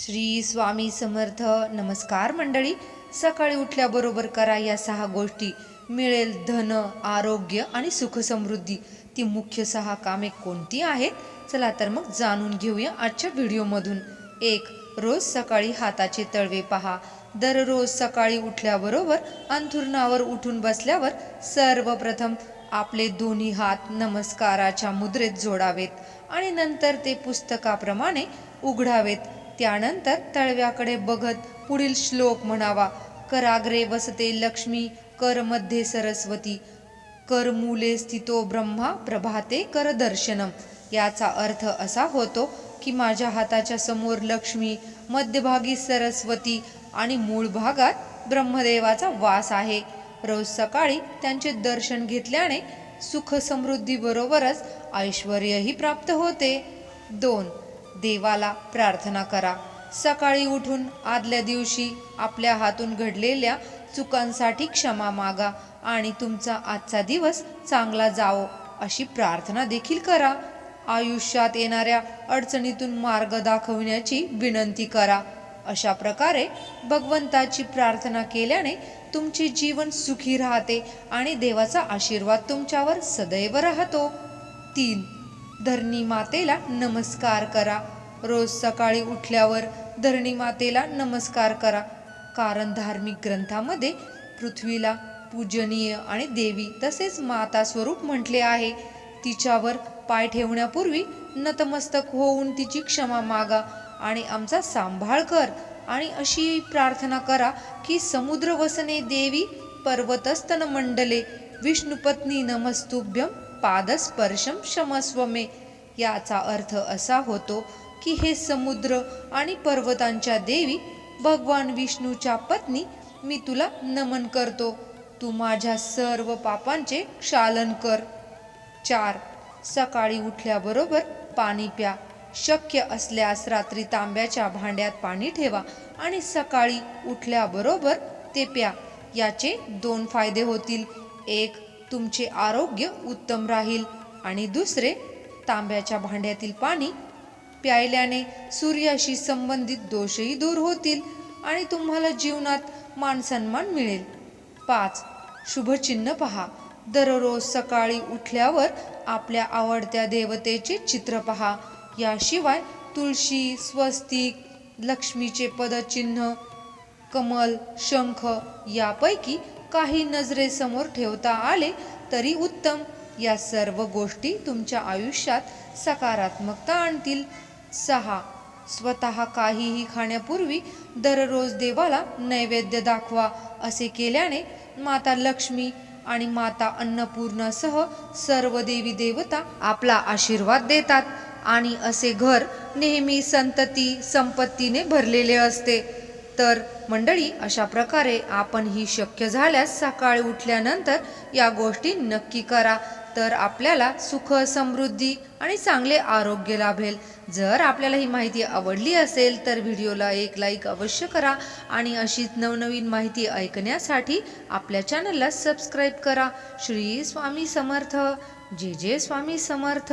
श्री स्वामी समर्थ नमस्कार मंडळी. सकाळी उठल्याबरोबर करा या सहा गोष्टी. मिळेल धन आरोग्य आणि सुख समृद्धी. ती मुख्य सहा कामे कोणती आहेत? चला तर मग जाणून घेऊया आजच्या व्हिडिओमधून. एक रोज सकाळी हाताचे तळवे पहा. दररोज सकाळी उठल्याबरोबर अंथुरणावर उठून बसल्यावर सर्वप्रथम आपले दोन्ही हात नमस्काराच्या मुद्रेत जोडावेत आणि नंतर ते पुस्तकाप्रमाणे उघडावेत. त्यानंतर तळव्याकडे बघत पुढील श्लोक म्हणावा कराग्रे वसते लक्ष्मी कर मध्ये सरस्वती कर मुले स्थितो ब्रह्मा प्रभाते कर दर्शनम. याचा अर्थ असा होतो की माझ्या हाताच्या समोर लक्ष्मी मध्यभागी सरस्वती आणि मूळ भागात ब्रह्मदेवाचा वास आहे. रोज सकाळी त्यांचे दर्शन घेतल्याने सुख समृद्धी बरोबरच ऐश्वर्यही प्राप्त होते. दोन देवाला प्रार्थना करा. सकाळी उठून आदल्या दिवशी आपल्या हातून घडलेल्या चुकांसाठी क्षमा मागा आणि तुमचा आजचा दिवस चांगला जावो अशी प्रार्थना देखील करा. आयुष्यात येणाऱ्या अडचणीतून मार्ग दाखवण्याची विनंती करा. अशा प्रकारे भगवंताची प्रार्थना केल्याने तुमचे जीवन सुखी राहते आणि देवाचा आशीर्वाद तुमच्यावर सदैव राहतो. तीन धरणी मातेला नमस्कार करा. रोज सकाळी उठल्यावर धरणी मातेला नमस्कार करा. कारण धार्मिक ग्रंथामध्ये पृथ्वीला पूजनीय आणि देवी तसेच माता स्वरूप म्हटले आहे. तिच्यावर पाय ठेवण्यापूर्वी नतमस्तक होऊन तिची क्षमा मागा आणि आमचा सांभाळ कर आणि अशी प्रार्थना करा की समुद्र वसने देवी पर्वतस्तन मंडले. विष्णुपत्नी नमस्तुभ्यम पादस्पर्शम क्षमस्व मे. याचा अर्थ असा होतो की हे समुद्र आणि पर्वतांच्या देवी भगवान विष्णूच्या पत्नी मी तुला नमन करतो. तू माझ्या सर्व पापांचे क्षालन कर. चार. सकाळी उठल्याबरोबर पाणी प्या. शक्य असल्यास रात्री तांब्याच्या भांड्यात पाणी ठेवा आणि सकाळी उठल्याबरोबर ते प्या. याचे दोन फायदे होतील. एक तुमचे आरोग्य उत्तम राहील. आणि दुसरे तांब्याच्या भांड्यातील पाणी प्यायल्याने सूर्याशी संबंधित दोषही दूर होतील आणि तुम्हाला जीवनात मानसन्मान मिळेल. पाच शुभचिन्ह पहा. दररोज सकाळी उठल्यावर आपल्या आवडत्या देवतेचे चित्र पहा. याशिवाय तुळशी स्वस्तिक लक्ष्मीचे पदचिन्ह कमल शंख यापैकी काही नजरेसमोर ठेवता आले तरी उत्तम. या सर्व गोष्टी तुमच्या आयुष्यात सकारात्मकता आणतील. सहा. स्वतः काहीही खाण्यापूर्वी दररोज देवाला नैवेद्य दाखवा असे केल्याने माता लक्ष्मी आणि माता अन्नपूर्णासह सर्व देवी देवता आपला आशीर्वाद देतात आणि असे घर नेहमी संतती संपत्तीने भरलेले असते. तर मंडळी अशा प्रकारे आपण ही शक्य झाल्यास सकाळी उठल्यानंतर या गोष्टी नक्की करा. तर आपल्याला सुख समृद्धी आणि चांगले आरोग्य लाभेल. जर आपल्याला ही माहिती आवडली असेल तर व्हिडिओला एक लाईक अवश्य करा आणि अशीच नवनवीन माहिती ऐकण्यासाठी आपल्या चॅनलला सबस्क्राईब करा. श्री स्वामी समर्थ. जे जे स्वामी समर्थ.